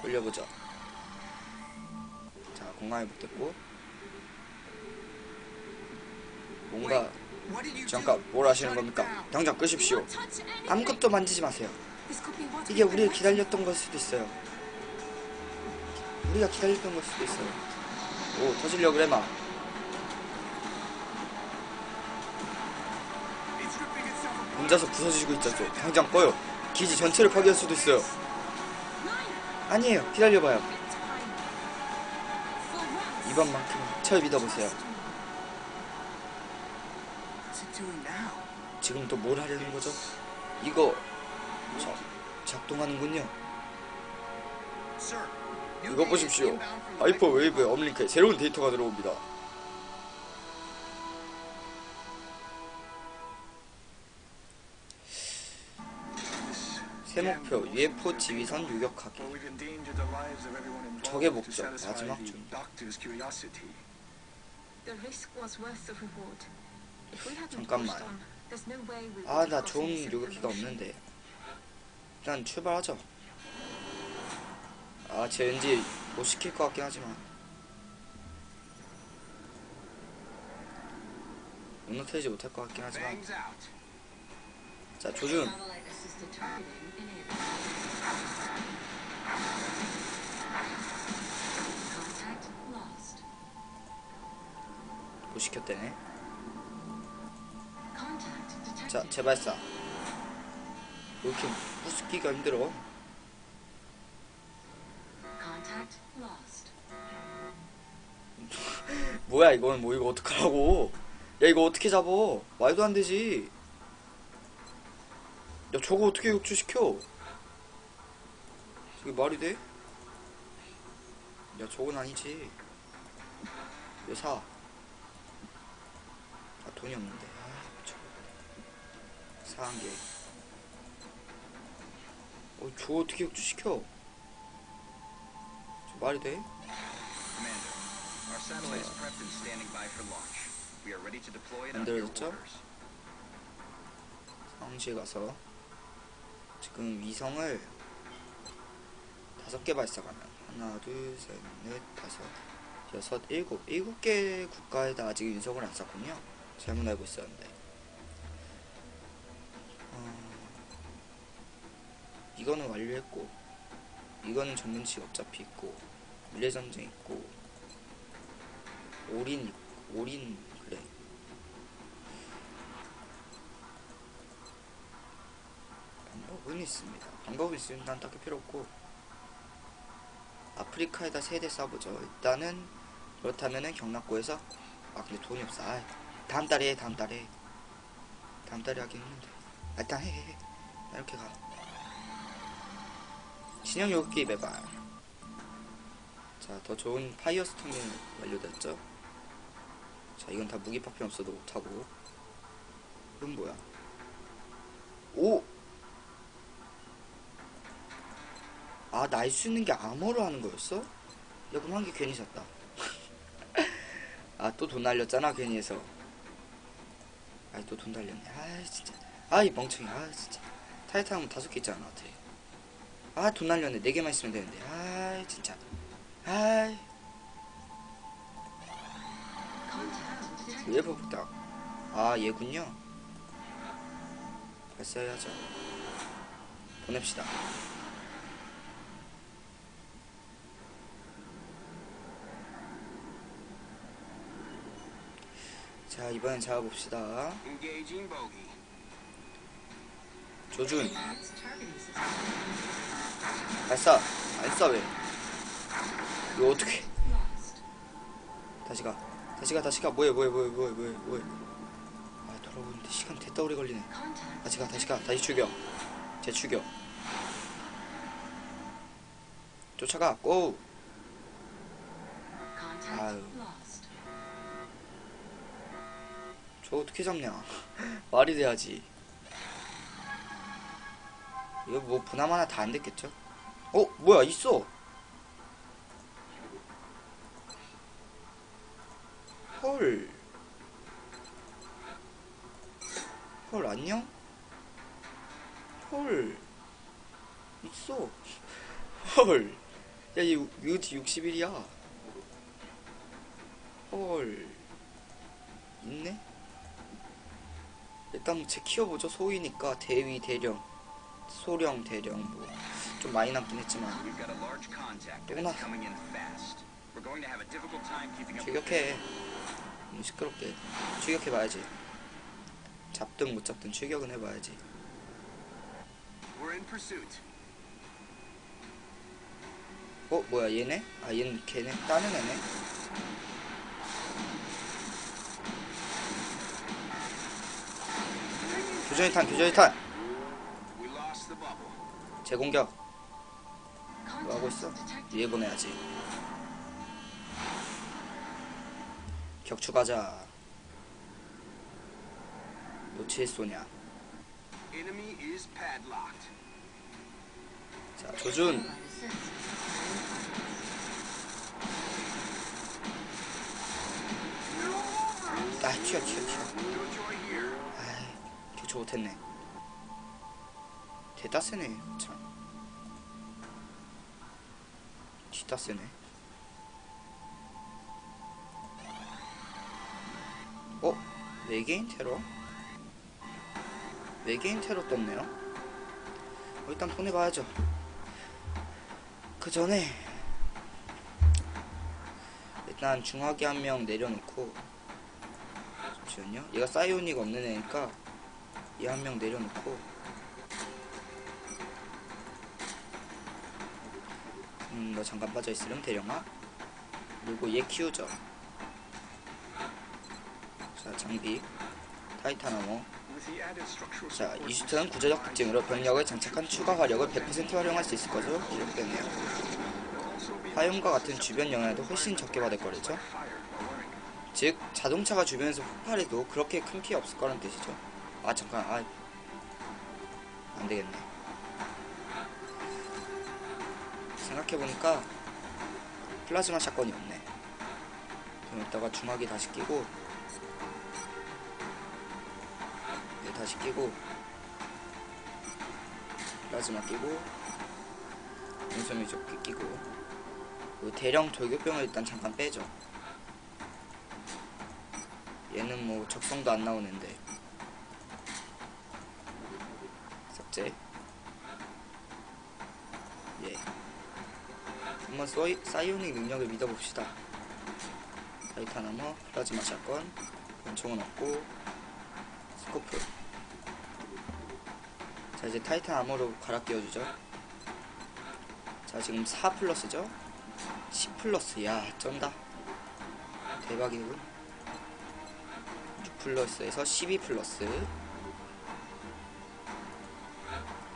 돌려보자. 자, 공간에 못했고. 뭔가 잠깐 뭘 하시는 겁니까? 당장 끄십시오. 아무것도 만지지 마세요. 이게 우리를 기다렸던 걸 수도 있어요. 우리가 기다렸던 걸 수도 있어요. 오, 터질려 그래 마. 혼자서 부서지고 있잖아. 당장 꺼요. 기지 전체를 파괴할 수도 있어요. 아니에요. 기다려봐요. 이번만큼은 절 믿어보세요. 지금 또 뭘 하려는 거죠? 이거 자, 작동하는군요. 이거 보십시오. 하이퍼 웨이브의 업링크에 새로운 데이터가 들어옵니다. 새 목표 UFO 지휘선 유격하기. 적의 목적 마지막 준. 잠깐만. 아 나 좋은 요격기가 없는데. 일단 출발하죠. 아쟤 왠지 못 시킬 것 같긴 하지만. 무너뜨리지 못할 것 같긴 하지만. 자 조준. 못 시켰대네. 자 재발사. 왜 이렇게 부수기가 힘들어? 뭐야 이건 뭐 이거 어떡하라고? 야 이거 어떻게 잡어? 말도 안 되지. 야 저거 어떻게 욕조시켜? 이게 말이 돼? 야 저건 아니지. 왜 사? 아 돈이 없는데. 아 저거. 사한 개. 어 저거 어떻게 욕조시켜? 저 말이 돼? 만들어졌죠? 상시에 가서 지금 위성을 다섯 개 발사가면 하나 둘셋넷 다섯 여섯 일곱. 일곱 개 국가에다 아직 인석을 안 쐈군요. 잘못 알고 있었는데. 어, 이거는 완료했고 이거는 전문치 어차피 있고 미래전쟁 있고 올인 올인 방법은 있습니다. 방법은 있으면 난 딱히 필요 없고 아프리카에다 세대 쏴보죠. 일단은 그렇다면은 경락고에서 아 근데 돈이 없어. 아, 다음 달에 해, 다음 달에 다음 달에 하긴 했는데 아, 일단 해, 해, 해. 나 이렇게 가. 신형 요기 매발. 자, 더 좋은 파이어 스톰이 완료됐죠. 자, 이건 다 무기 파편 없어도 못하고. 이건 뭐야? 오! 아, 날수 있는 게 암호로 하는 거였어? 야, 그럼 한 개 괜히 샀다. 아, 또 돈 날렸잖아, 괜히 해서. 아, 또 돈 날렸네. 아, 진짜. 아, 이 멍청이. 아, 진짜. 타이탄 다섯 개 있잖아, 나한테. 아, 돈 날렸네. 네 개만 있으면 되는데. 아, 진짜. 아, 왜 복당? 아, 얘군요. 발사해야죠. 보냅시다. 자, 이번엔 잡아봅시다. 조준, 발사. 안 쏴, 왜? 이거 어떻게. 다시 가. 다시 가, 다시 가. 뭐해, 뭐해, 뭐해, 뭐해, 뭐해, 뭐해. 아, 돌아오는데 시간 됐다 오래 걸리네. 다시 가, 다시 가, 다시 죽여. 제 죽여. 쫓아가, 고! 아유. 저 어떻게 잡냐? 말이 돼야지. 이거 뭐 하나 다 안 됐겠죠? 어, 뭐야, 있어! 헐. 헐, 안녕? 헐. 있어. 헐. 야 얘 뮤지 60일이야 헐 있네 일단 제 키워보죠 소위니까 대위 대령 소령 대령 뭐 좀 많이 남긴 했지만 We've got a large contact 또 and 나. it's coming in fast. We're going to have a difficult time keeping up. with 출격해 음, 시끄럽게 출격해봐야지 잡든 못 잡든 출격은 해봐야지. 어 뭐야 얘네? 아 얘는 걔네 다른 애네 교전이탄 교전이탄 bubble. 재공격 뭐 하고 있어? 위에 보내야지 격추 가자 놓칠 쏘냐. 자 조준 아 튀어 튀어 튀어 격추 못했네. 대따 세네 참. 뒤따 세네. 어? 외계인 테러? 외계인 테러 떴네요? 어, 일단 보내봐야죠. 그 전에 일단 중화기 한 명 내려놓고 잠시만요. 얘가 사이오닉 없는 애니까 얘 한 명 내려놓고 음 너 잠깐 빠져있으렴 대령아. 그리고 얘 키우죠. 자 장비. structural 자 이슈트는 구조적 특징으로 병력을 장착한 추가 화력을 100% 활용할 수 있을 것으로 기록되네요. 화염과 같은 주변 영향도 훨씬 적게 받을 거래죠. 즉 자동차가 주변에서 폭발해도 그렇게 큰 피해 없을 거란 뜻이죠 아 잠깐 아. 안되겠네. 생각해보니까 플라즈마 샷건이 없네. 그럼 이따가 중화기 다시 끼고 얘 다시 끼고 플라즈마 끼고 인소미 조끼 끼고. 그 대령 돌격병을 일단 잠깐 빼죠. 얘는 뭐 적성도 안 나오는데 삭제 예 한번 소이, 사이오닉 능력을 믿어봅시다. 타이탄 아머 플라즈마 샷건 권총은 없고 스코프. 자 이제 타이탄 아머로 갈아 끼워주죠. 자 지금 4 플러스죠? 10 플러스. 야 쩐다. 대박이군. 6 플러스에서 12 플러스.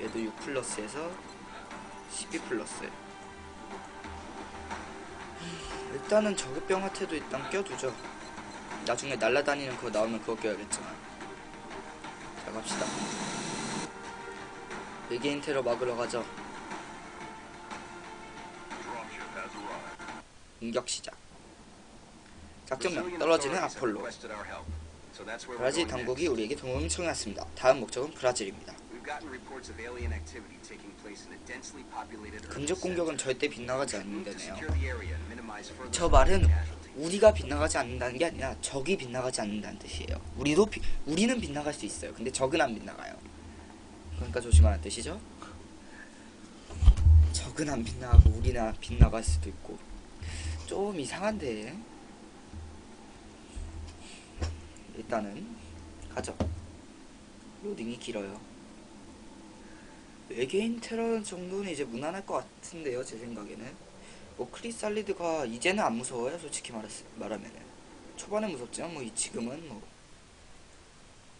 얘도 6 플러스에서 12 플러스 일단은 저급병 하트도 일단 껴두죠. 나중에 날라다니는 그거 나오면 그거 껴야겠지만. 자 갑시다. 외계인 테러 막으러 가죠. 공격 시작. 작전명 떨어지는 아폴로. 브라질 당국이. 우리에게 도움을 청했습니다. 다음 목적은 브라질입니다 We've gotten reports of alien activity taking place in a densely populated urban 근접 공격은. 절대 빗나가지 않는다네요 저 말은. 우리가 빗나가지 않는다는 게 아니라 적이 빗나가지 않는다는 뜻이에요. 우리도 비, 우리는 빗나갈 수 있어요. 근데 적은 안 빗나가요. 그러니까 조심하는 뜻이죠. 적은 안 빗나가고 우리는 안 빗나갈 수도 있고 좀 이상한데 일단은 가죠. 로딩이 길어요. 외계인 테러 정도는 이제 무난할 것 같은데요, 제 생각에는. 뭐 크리살리드가 이제는 안 무서워요 솔직히 말했, 말하면은. 초반에 무섭지만 뭐이 지금은 뭐.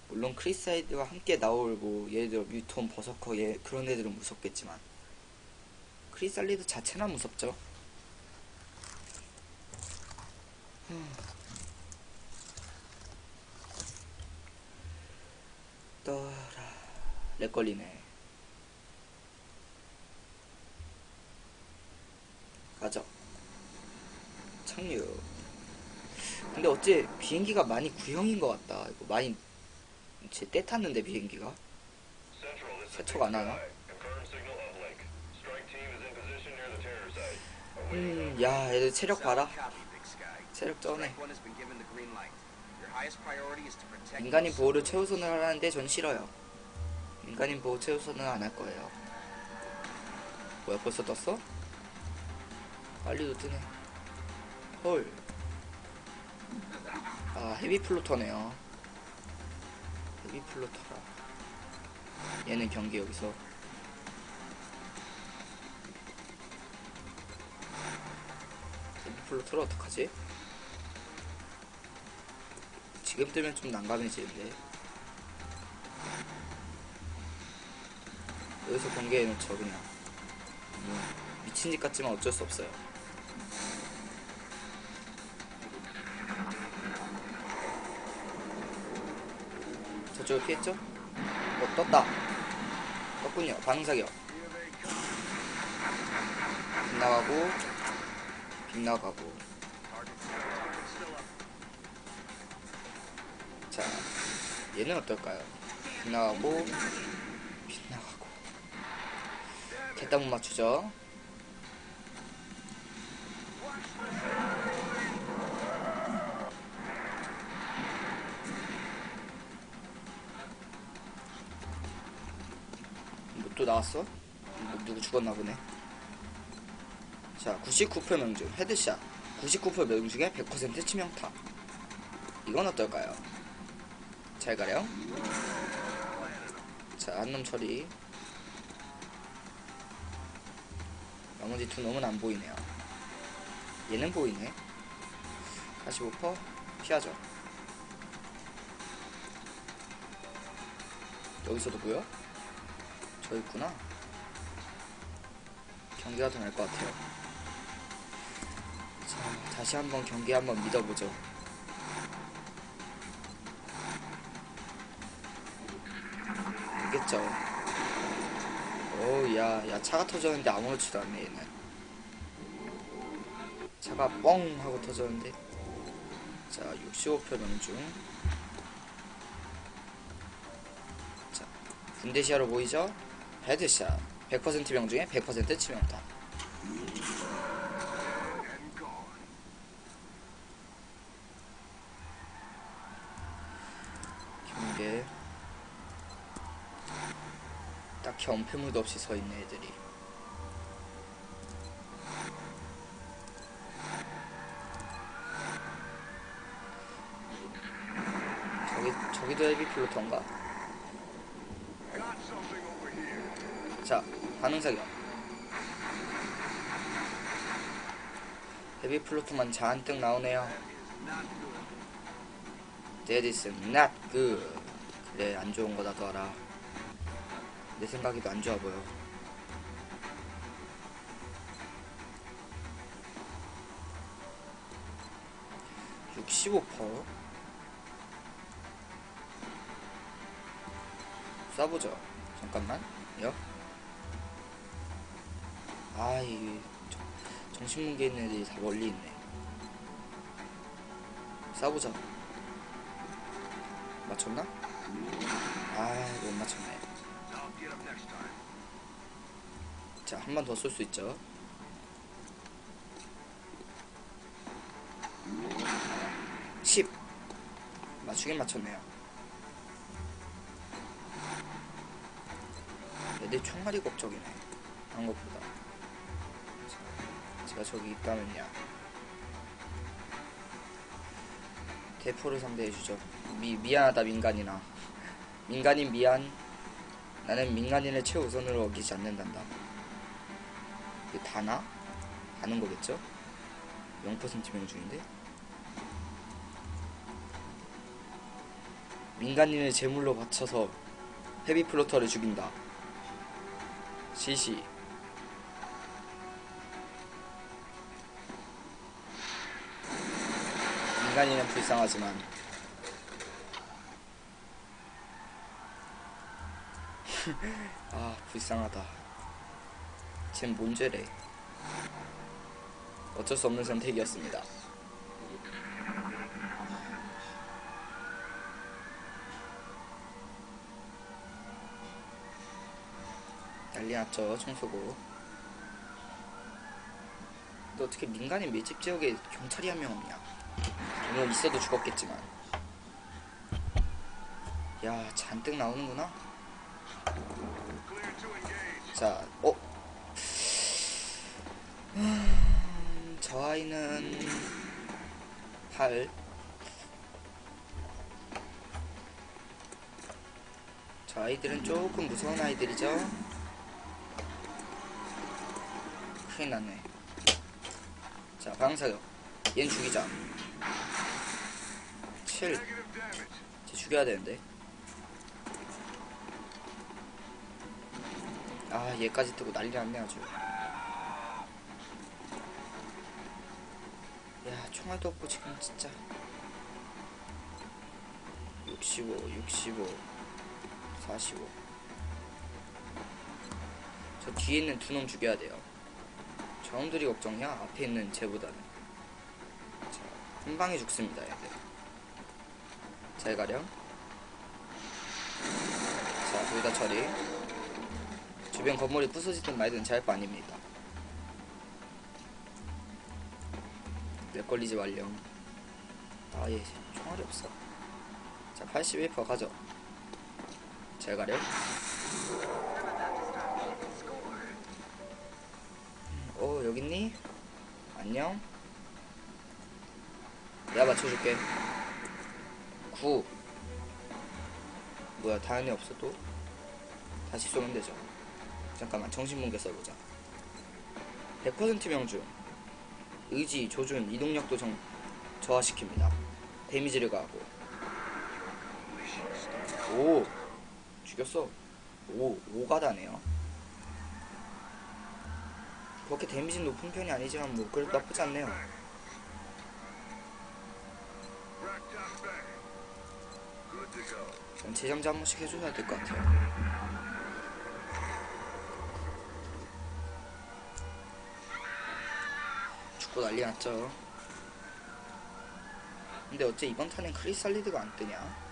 물론 크리살리드가 함께 나올 뭐 예를 들어 뮤톤 버서커 예 그런 애들은 무섭겠지만. 크리살리드 자체나 무섭죠. 흠. 떠라. 렉 걸리네 가죠. 착륙. 근데 어째 비행기가 많이 구형인 것 같다. 이거 많이 제때 탔는데 비행기가 세척 안 하나? 음, 야, 애들 체력 봐라. 체력 쩌네. Those 보호를 최우선을 하라는데 전 싫어요. 민간인 보호 최우선은 안 할 거예요. 뭐야 벌써 떴어? 빨리도 뜨네. 헐. 아 헤비 플로터네요. 헤비 플로터라. 얘는 경기 여기서. 헤비 플로터를 어떡하지? 지금 뜨면 좀 난감해지는데 여기서 경계해 놓죠 그냥 뭐, 미친 짓 같지만 어쩔 수 없어요 저쪽을 피했죠? 어 떴다 떴군요 반응사격 빗나가고 빗나가고 자, 얘는 어떨까요? 빗나가고, 빗나가고. 됐다 못 맞추죠? 또 나왔어? 뭐 누구 죽었나 보네. 자, 99% 명중 헤드샷. 99% 명중에 100% 치명타. 이건 어떨까요? 잘 가렴. 자, 한 놈 처리. 나머지 두 놈은 안 보이네요. 얘는 보이네. 45% 피하죠. 여기서도 보여? 저 있구나. 경기가 더 나을 것 같아요. 자, 다시 한번 경기 한번 믿어보죠. 알겠죠. 오, 야, 야, 차가 터졌는데 아무렇지도 않네, 얘는. 차가 뻥 하고 터졌는데. 자, 65표 명중. 자, 군대 시야로 보이죠? 헤드샷. 100% 명중에 100% 치명타. 경계. 딱히 엄폐물도 없이 서 있네 애들이. 저기 저기도 플로터인가? 자 반응 사격. 헤비 플로터만 잔뜩 나오네요. That is not good. 그래 안 좋은 거다 더 알아. 내 생각에도 안 좋아 보여. (65%) 쏴보죠 잠깐만 요 아이 정신문계 있는 애들이 다 멀리 있네. 쏴보자. 맞췄나? 아못 맞췄네. 자, 한 번 더 쏠 수 있죠. (10) 맞추긴 맞췄네요. 애들 총알이 걱정이네. 한 것보다. 자, 제가 저기 있다면요 대포를 상대해주죠 미, 미안하다 민간이나 민간인 미안 나는 민간인을 최우선으로 어기지 않는단다 이게 다나? 다는 거겠죠? 0% 명중인데? 민간인을 제물로 바쳐서 헤비 플로터를 죽인다. 시시. 민간인은 불쌍하지만 아 불쌍하다. 쟨 뭔죄래. 어쩔 수 없는 선택이었습니다. 난리 났죠, 청소고. 근데 어떻게 민간인 밀집 지역에 경찰이 한 명 없냐? 뭐 있어도 죽었겠지만. 야 잔뜩 나오는구나. 자, 어? 음, 저 아이는 8. 저 아이들은 조금 무서운 아이들이죠. 큰일 났네. 자, 방사격. 얜 죽이자. 7. 이제 죽여야 되는데. 아, 얘까지 뜨고 난리 났네, 아주. 야, 총알도 없고, 지금 진짜. 65, 65, 45. 저 뒤에 있는 두 놈 죽여야 돼요. 저놈들이 걱정이야, 앞에 있는 쟤보다는. 자, 한 방에 죽습니다, 얘들. 잘 가렴. 자, 둘 다 처리. 주변 건물이 부서지든 말든 제할바 아닙니다. 몇 걸리지 말렴. 아, 얘 총알이 없어. 자, 81% 가져. 잘 가렴. 어, 여기 있니? 안녕. 내가 맞춰줄게. 9. 뭐야, 다현이 없어 또? 다시 쏘면 되죠. 잠깐만, 정신분계 써보자. 100% 명중. 의지, 조준, 이동력도 정, 저하시킵니다. 데미지를 가하고. 오! 죽였어. 오, 5가다네요. 그렇게 데미지 높은 편이 아니지만 뭐 그래도 나쁘지 않네요. 전 재정지 한 번씩 해줘야 될 것 같아요. 죽고 난리 났죠. 근데 어째 이번 턴엔 크리살리드가 안 뜨냐?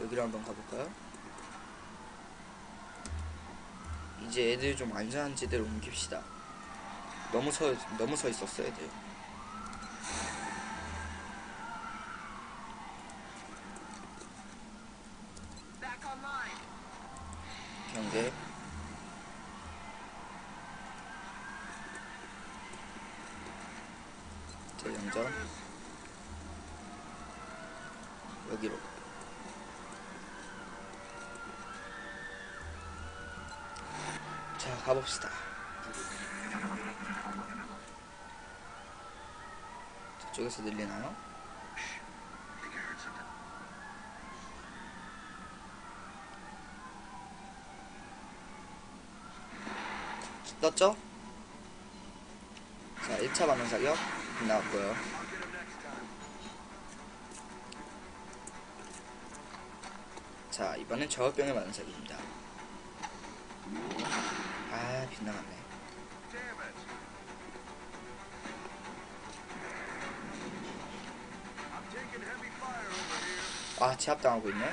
여기로 한번 가볼까요? 이제 애들 좀 안전한 지대로 옮깁시다. 너무 서 너무 서 있었어 애들. Back online. 경계. 재정전. 여기로. 자, 가봅시다. 저쪽에서 들리나요? 떴죠? 자, 1차 반응 사격 나왔고요. 자, 이번엔 저혈병의 반응 사격입니다. 아, 빗나갔네. 아, 제압당하고 있네.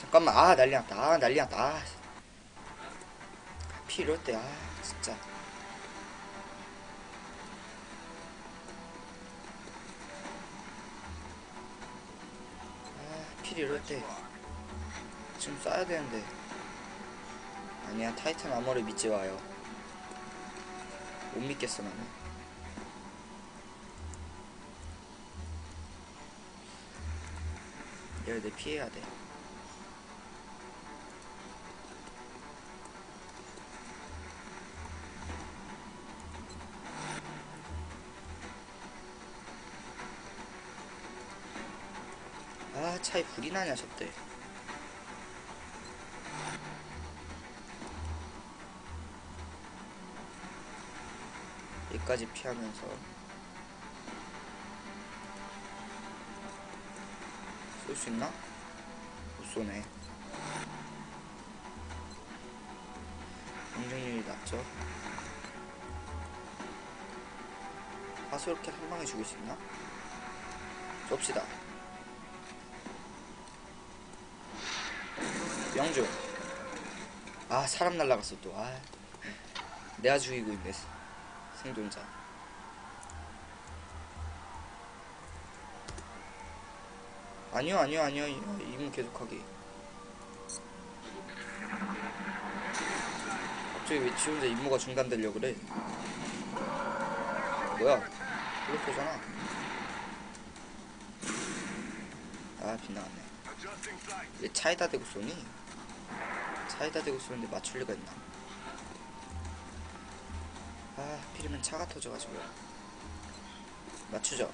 잠깐만, 아, 난리 났다. 아, 난리 났다. 아. 피 이럴 때, 아, 진짜. 아, 필 이럴 때. 지금 쏴야 되는데. 아니야, 타이탄 아머를 믿지 마요. 못 믿겠어, 나는. 내 피해야 돼. 아, 차에 불이 나냐, 저때. 여기까지 피하면서 쏠 수 있나? 못 쏘네. 공중률이 낮죠? 화소롭게 한 방에 죽일 수 있나? 쏩시다. 명중 아 사람 날라갔어 또 아 내가 죽이고 있네 생존자 아니요 아니요 아니요. 임무 계속하기. 갑자기 왜 지 혼자 임무가 중단되려 그래? 뭐야? 블록표잖아. 아 빗나갔네. 왜 차에다 대고 쏘니? 차에다 대고 쏘는데 맞출 리가 있나? 아 하필이면 차가 터져가지고. 맞추죠?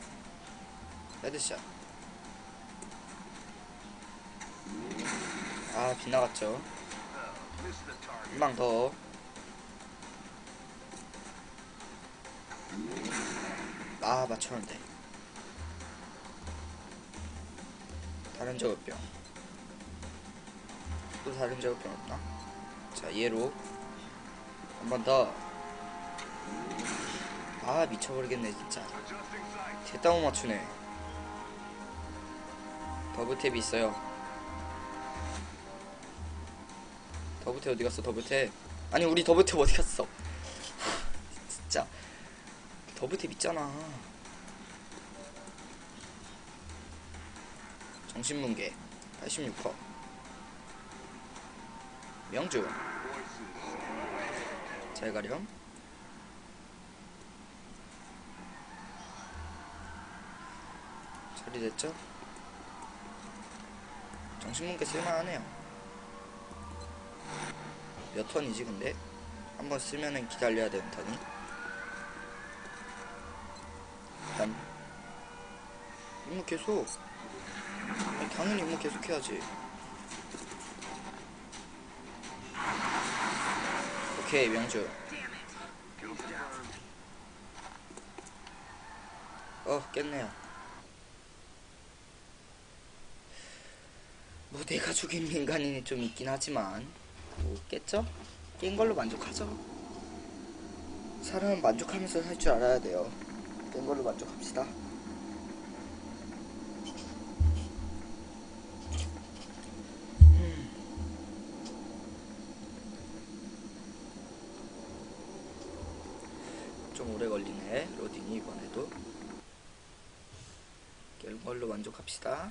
헤드샷 아 빗나갔죠 한방 더. 아 맞췄는데. 다른 저격병. 또 다른 저격병 없나? 자 얘로 한 번 더. 아 미쳐버리겠네 진짜. 못 맞추네. 더블탭이 있어요. 더블탭 어디 갔어? 더블탭 아니 우리 더블탭 어디 갔어? 진짜. 더블탭 있잖아. 정신붕괴 86% 명주. 잘 가렴 처리됐죠? 정신붕괴 쓸만하네요 몇 턴이지 근데? 한번 쓰면은 기다려야 되는 턴이? 일단. 임무 계속. 당연히 임무 계속 해야지. 오케이 명주. 어 깼네요. 뭐 내가 죽인 민간인이 좀 있긴 하지만. 뭐 깼죠? 깬 걸로 만족하죠. 사람은 만족하면서 살 줄 알아야 돼요. 깬 걸로 만족합시다. 음. 좀 오래 걸리네 로딩이 이번에도 깬 걸로 만족합시다.